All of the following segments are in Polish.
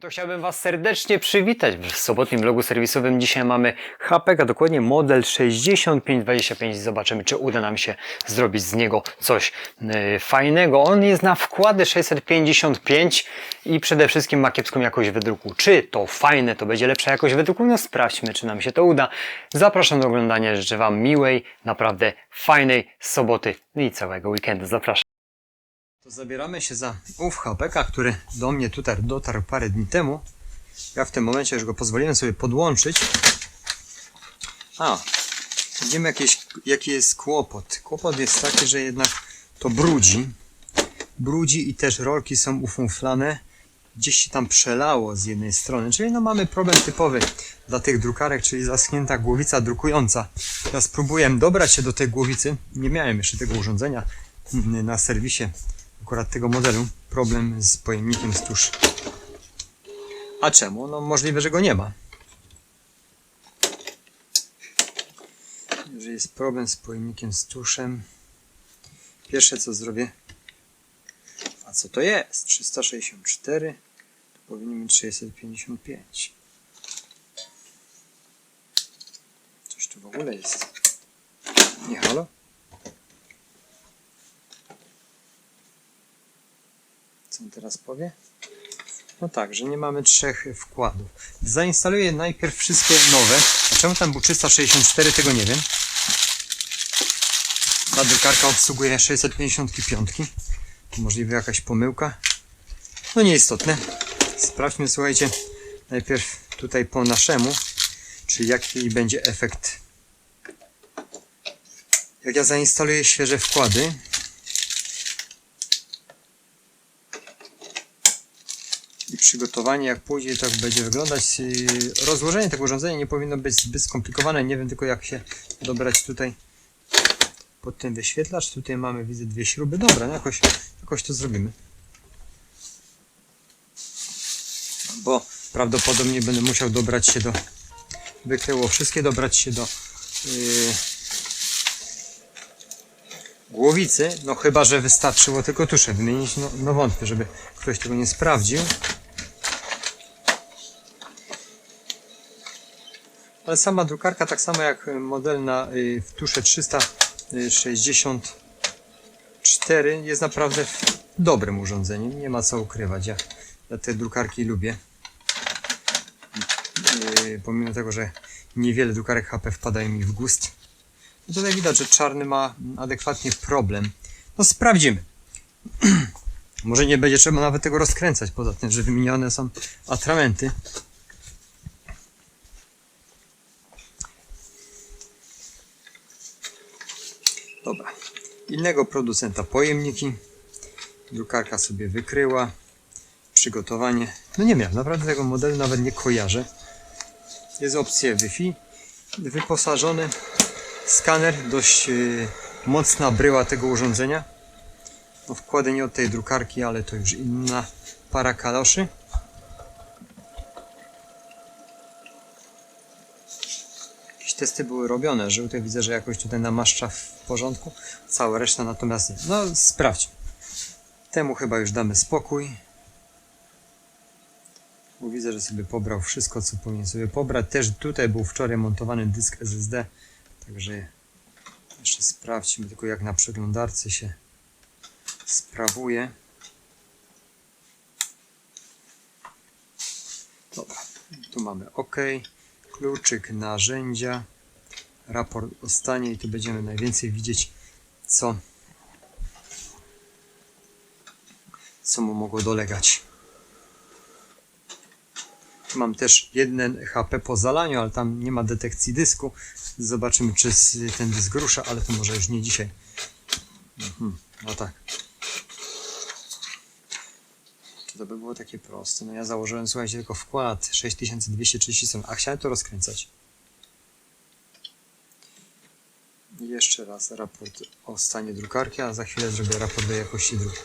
To chciałbym Was serdecznie przywitać w sobotnim vlogu serwisowym. Dzisiaj mamy HP, a dokładnie model 6525. Zobaczymy, czy uda nam się zrobić z niego coś yy, fajnego. On jest na wkłady 655 i przede wszystkim ma kiepską jakość wydruku. Czy to fajne, to będzie lepsza jakość wydruku? No sprawdźmy, czy nam się to uda. Zapraszam do oglądania. Życzę Wam miłej, naprawdę fajnej soboty i całego weekendu. Zapraszam. To zabieramy się za ów HPK, który do mnie tutaj dotarł parę dni temu. Ja w tym momencie już go pozwoliłem sobie podłączyć. A, widzimy jakieś, jaki jest kłopot. Kłopot jest taki, że jednak to brudzi. Brudzi i też rolki są ufunflane. Gdzieś się tam przelało z jednej strony. Czyli no mamy problem typowy dla tych drukarek, czyli zaschnięta głowica drukująca. Ja spróbuję dobrać się do tej głowicy. Nie miałem jeszcze tego urządzenia na serwisie akurat tego modelu problem z pojemnikiem z tusz. A czemu? No możliwe, że go nie ma. Że jest problem z pojemnikiem z. Pierwsze co zrobię. A co to jest? 364. Tu powinien mieć 655. Coś tu w ogóle jest. Nie halo? Co on teraz powie? No tak, że nie mamy trzech wkładów. Zainstaluję najpierw wszystkie nowe. A czemu tam był 364, tego nie wiem. Ta drukarka obsługuje 655. Możliwe jakaś pomyłka. No nieistotne. Sprawdźmy, słuchajcie, najpierw tutaj po naszemu, czyli jaki będzie efekt. Jak ja zainstaluję świeże wkłady, przygotowanie jak pójdzie, tak będzie wyglądać. Yy, Rozłożenie tego urządzenia nie powinno być zbyt skomplikowane. Nie wiem tylko jak się dobrać tutaj pod ten wyświetlacz. Tutaj mamy, widzę, dwie śruby. Dobra, no jakoś, jakoś to zrobimy. Bo prawdopodobnie będę musiał dobrać się do wykryło wszystkie, dobrać się do yy, głowicy. No chyba, że wystarczyło tylko tuszę wymienić. No, no wątpię, żeby ktoś tego nie sprawdził. Ale sama drukarka, tak samo jak modelna y, w tusze 364 jest naprawdę dobrym urządzeniem. Nie ma co ukrywać. Ja, ja te drukarki lubię. Y, Pomimo tego, że niewiele drukarek HP wpadają mi w gust. I tutaj widać, że czarny ma adekwatnie problem. No sprawdzimy. Może nie będzie trzeba nawet tego rozkręcać, poza tym, że wymienione są atramenty. Dobra. Innego producenta pojemniki. Drukarka sobie wykryła. Przygotowanie. No nie miałem, naprawdę tego modelu nawet nie kojarzę. Jest opcja Wi-Fi. Wyposażony skaner, dość yy, mocna bryła tego urządzenia. No, wkłady nie od tej drukarki, ale to już inna para kaloszy. Testy były robione, tutaj widzę, że jakoś tutaj namaszcza w porządku. Cała reszta natomiast nie. No sprawdź. Temu chyba już damy spokój. Bo widzę, że sobie pobrał wszystko, co powinien sobie pobrać. Też tutaj był wczoraj montowany dysk SSD. Także jeszcze sprawdźmy tylko jak na przeglądarce się sprawuje. Dobra, tu mamy OK, kluczyk, narzędzia, raport o stanie i tu będziemy najwięcej widzieć co co mu mogło dolegać. Mam też jeden HP po zalaniu, ale tam nie ma detekcji dysku. Zobaczymy, czy ten dysk rusza, ale to może już nie dzisiaj. Mhm, no tak. To by było takie proste? No ja założyłem, słuchajcie, tylko wkład 6237, a chciałem to rozkręcać. Jeszcze raz raport o stanie drukarki, a za chwilę zrobię raport o jakości druku.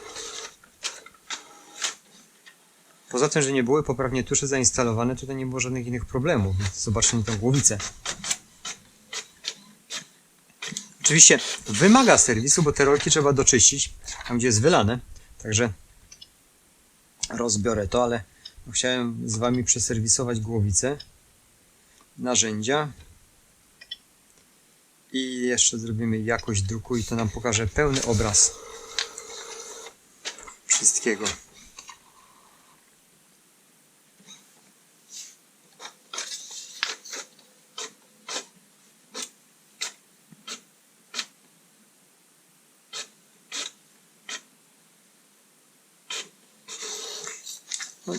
Poza tym, że nie były poprawnie tusze zainstalowane, tutaj nie było żadnych innych problemów. Zobaczmy tę głowicę. Oczywiście wymaga serwisu, bo te rolki trzeba doczyścić, tam gdzie jest wylane. Także rozbiorę to, ale Chciałem z Wami przeserwisować głowicę, narzędzia i jeszcze zrobimy jakość druku i to nam pokaże pełny obraz wszystkiego.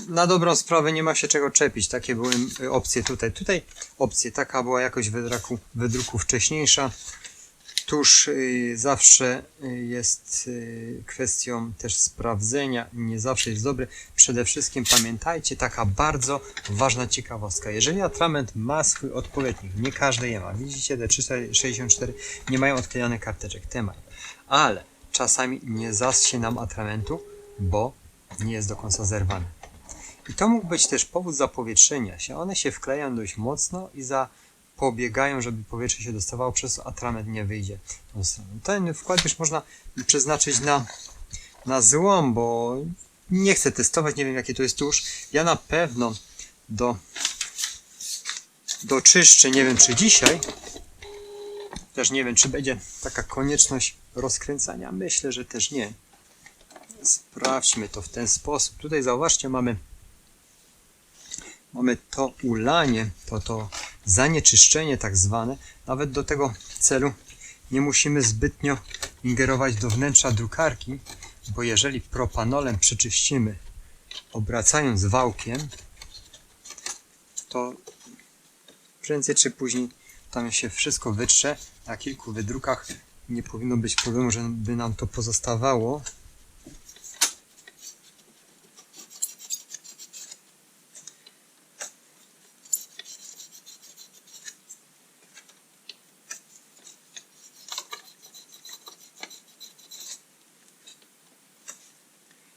Na dobrą sprawę nie ma się czego czepić. Takie były y, opcje tutaj. Tutaj opcje. Taka była jakość wydruku, wydruku wcześniejsza. Tuż y, zawsze y, jest kwestią też sprawdzenia. Nie zawsze jest dobry. Przede wszystkim pamiętajcie, taka bardzo ważna ciekawostka. Jeżeli atrament ma swój odpowiednik, nie każdy je ma. Widzicie, te 364 nie mają odklejanych karteczek. Te mają. Ale czasami nie zasie nam atramentu, bo nie jest do końca zerwany. I to mógł być też powód zapowietrzenia się. One się wklejają dość mocno i zapobiegają, żeby powietrze się dostawało, przez atrament nie wyjdzie tą stroną. Ten wkład już można przeznaczyć na, na złom, bo nie chcę testować, nie wiem jaki to jest tusz. Ja na pewno do, do czyszczę, nie wiem czy dzisiaj, też nie wiem czy będzie taka konieczność rozkręcania. Myślę, że też nie. Sprawdźmy to w ten sposób. Tutaj zauważcie, mamy mamy to ulanie, to, to zanieczyszczenie tak zwane. Nawet do tego celu nie musimy zbytnio ingerować do wnętrza drukarki, bo jeżeli propanolem przeczyścimy, obracając wałkiem, to prędzej czy później tam się wszystko wytrze. Na kilku wydrukach nie powinno być problemu, żeby nam to pozostawało.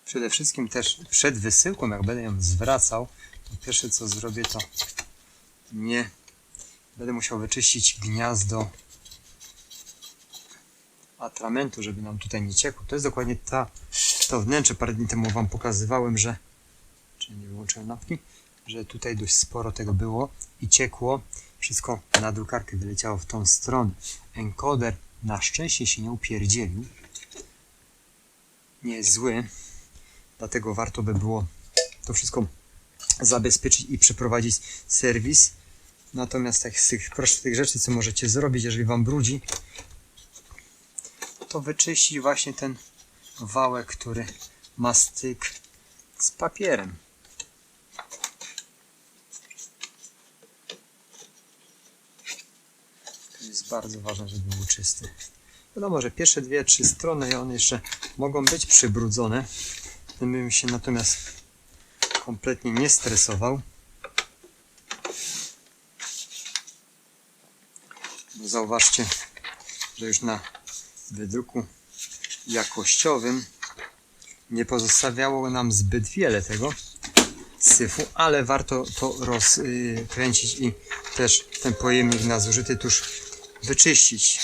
Przede wszystkim też przed wysyłką, jak będę ją zwracał, to pierwsze co zrobię to nie będę musiał wyczyścić gniazdo atramentu, żeby nam tutaj nie ciekło. To jest dokładnie ta, to wnętrze. Parę dni temu Wam pokazywałem, że czy nie wyłączyłem napki, że tutaj dość sporo tego było i ciekło. Wszystko na drukarkę wyleciało w tą stronę. Encoder na szczęście się nie upierdzielił. Nie jest zły. Dlatego warto by było to wszystko zabezpieczyć i przeprowadzić serwis. Natomiast tak z tych prostych rzeczy, co możecie zrobić, jeżeli Wam brudzi, to wyczyścić właśnie ten wałek, który ma styk z papierem. To jest bardzo ważne, żeby był czysty. Wiadomo, że pierwsze dwie, trzy strony one jeszcze mogą być przybrudzone. Tym bym się natomiast kompletnie nie stresował. Zauważcie, że już na wydruku jakościowym nie pozostawiało nam zbyt wiele tego syfu, ale warto to rozkręcić i też ten pojemnik na zużyty tusz wyczyścić.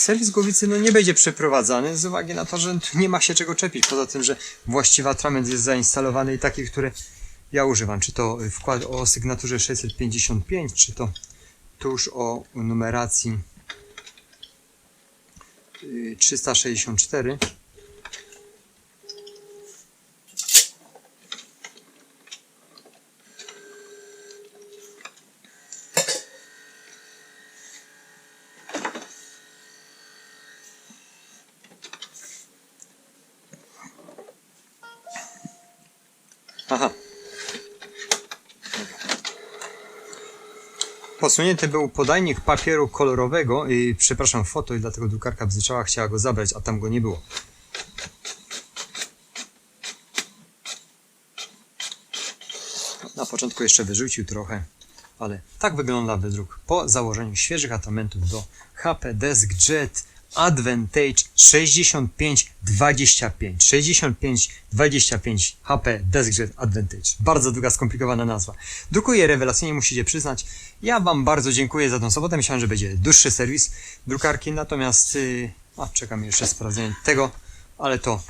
Serwis głowicy no, nie będzie przeprowadzany z uwagi na to, że nie ma się czego czepić. Poza tym, że właściwy atrament jest zainstalowany i taki, który ja używam. Czy to wkład o sygnaturze 655, czy to tuż o numeracji y, 364. Posunięty był podajnik papieru kolorowego i przepraszam foto i dlatego drukarka bzyczała, chciała go zabrać, a tam go nie było. Na początku jeszcze wyrzucił trochę, ale tak wygląda wydruk po założeniu świeżych atramentów do HP DeskJet Advantage 6525. 6525 HP DeskJet Advantage. Bardzo długa, skomplikowana nazwa. Drukuję rewelacyjnie, musicie przyznać. Ja Wam bardzo dziękuję za tą sobotę. Myślałem, że będzie dłuższy serwis drukarki, natomiast yy, a, czekam jeszcze sprawdzenie tego, ale to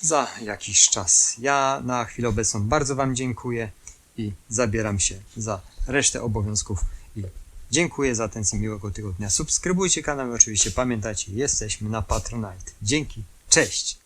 za jakiś czas. Ja na chwilę obecną bardzo Wam dziękuję i zabieram się za resztę obowiązków dziękuję za atencję miłego tygodnia. Subskrybujcie kanał i oczywiście pamiętajcie, jesteśmy na Patronite. Dzięki, cześć!